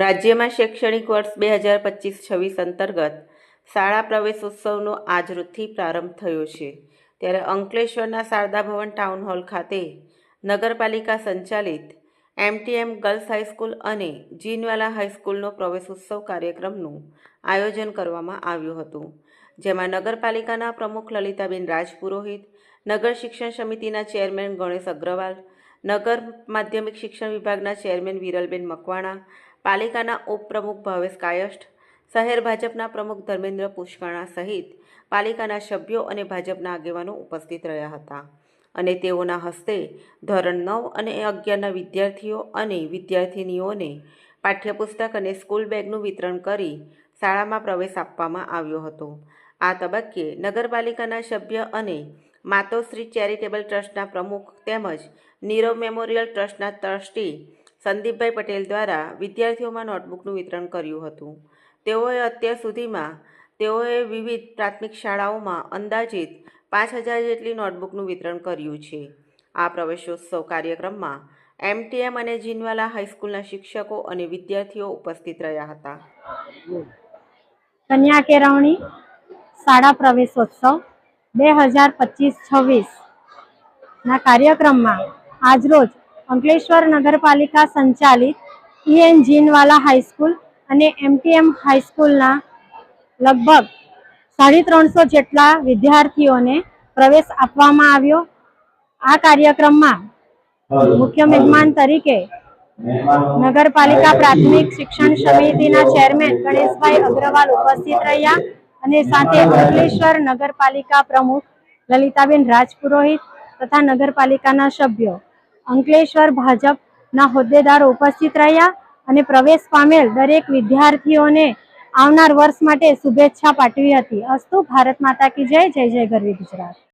રાજ્યમાં શૈક્ષણિક વર્ષ બે હજાર પચીસ છવ્વીસ અંતર્ગત શાળા પ્રવેશ ઉત્સવનો આજરોજથી પ્રારંભ થયો છે. ત્યારે અંકલેશ્વરના શારદા ભવન ટાઉન હોલ ખાતે નગરપાલિકા સંચાલિત એમટીએમ ગર્લ્સ હાઈસ્કૂલ અને જીનવાલા હાઈસ્કૂલનો પ્રવેશોત્સવ કાર્યક્રમનું આયોજન કરવામાં આવ્યું હતું. જેમાં નગરપાલિકાના પ્રમુખ લલિતાબેન રાજપુરોહિત, નગર શિક્ષણ સમિતિના ચેરમેન ગણેશ અગ્રવાલ, નગર માધ્યમિક શિક્ષણ વિભાગના ચેરમેન વિરલબેન મકવાણા પાલિકાના ઉપપ્રમુખ ભાવેશ કાયસ્થ, શહેર ભાજપના પ્રમુખ ધર્મેન્દ્ર પુષ્કરણા સહિત પાલિકાના સભ્યો અને ભાજપના આગેવાનો ઉપસ્થિત રહ્યા હતા અને તેઓના હસ્તે ધોરણ નવ અને અગિયારના વિદ્યાર્થીઓ અને વિદ્યાર્થિનીઓને પાઠ્યપુસ્તક અને સ્કૂલ બેગનું વિતરણ કરી શાળામાં પ્રવેશ આપવામાં આવ્યો હતો. આ તબક્કે નગરપાલિકાના સભ્ય અને માતોશ્રી ચેરિટેબલ ટ્રસ્ટના પ્રમુખ તેમજ નીરવ મેમોરિયલ ટ્રસ્ટના ટ્રસ્ટી સંદીપભાઈ પટેલ દ્વારા વિદ્યાર્થીઓમાં નોટબુકનું વિતરણ કર્યું હતું. તેઓએ અત્યાર સુધીમાં તેઓએ વિવિધ પ્રાથમિક શાળાઓમાં અંદાજિત પાંચ હજાર જેટલી નોટબુકનું વિતરણ કર્યું છે. આ પ્રવેશોત્સવ કાર્યક્રમમાં એમટીએમ અને જીનવાલા હાઈસ્કૂલના શિક્ષકો અને વિદ્યાર્થીઓ ઉપસ્થિત રહ્યા હતા. કન્યા કેળવણી શાળા પ્રવેશોત્સવ બે હજાર પચીસ છવ્વીસના કાર્યક્રમમાં આજરોજ અંકલેશ્વર નગરપાલિકા સંચાલિત ઈએન જીનવાલા હાઈસ્કૂલ અને એમટીએમ હાઈસ્કૂલના લગભગ સાડી ત્રણસો જેટલા વિદ્યાર્થીઓને પ્રવેશ આપવામાં આવ્યો. આ કાર્યક્રમમાં મુખ્ય મહેમાન તરીકે નગરપાલિકા પ્રાથમિક શિક્ષણ સમિતિના ચેરમેન ગણેશભાઈ અગ્રવાલ ઉપસ્થિત રહ્યા અને સાથે અંકલેશ્વર નગરપાલિકા પ્રમુખ લલિતાબેન રાજપુરોહિત તથા નગરપાલિકાના સભ્યો અંકલેશ્વર ભાજપના હોદ્દેદારો ઉપસ્થિત રહ્યા અને પ્રવેશ પામેલ દરેક વિદ્યાર્થીઓને આવનાર વર્ષ માટે શુભેચ્છા પાઠવી હતી. અસ્તુ, ભારત માતા કી જય જય જય ગરવી ગુજરાત.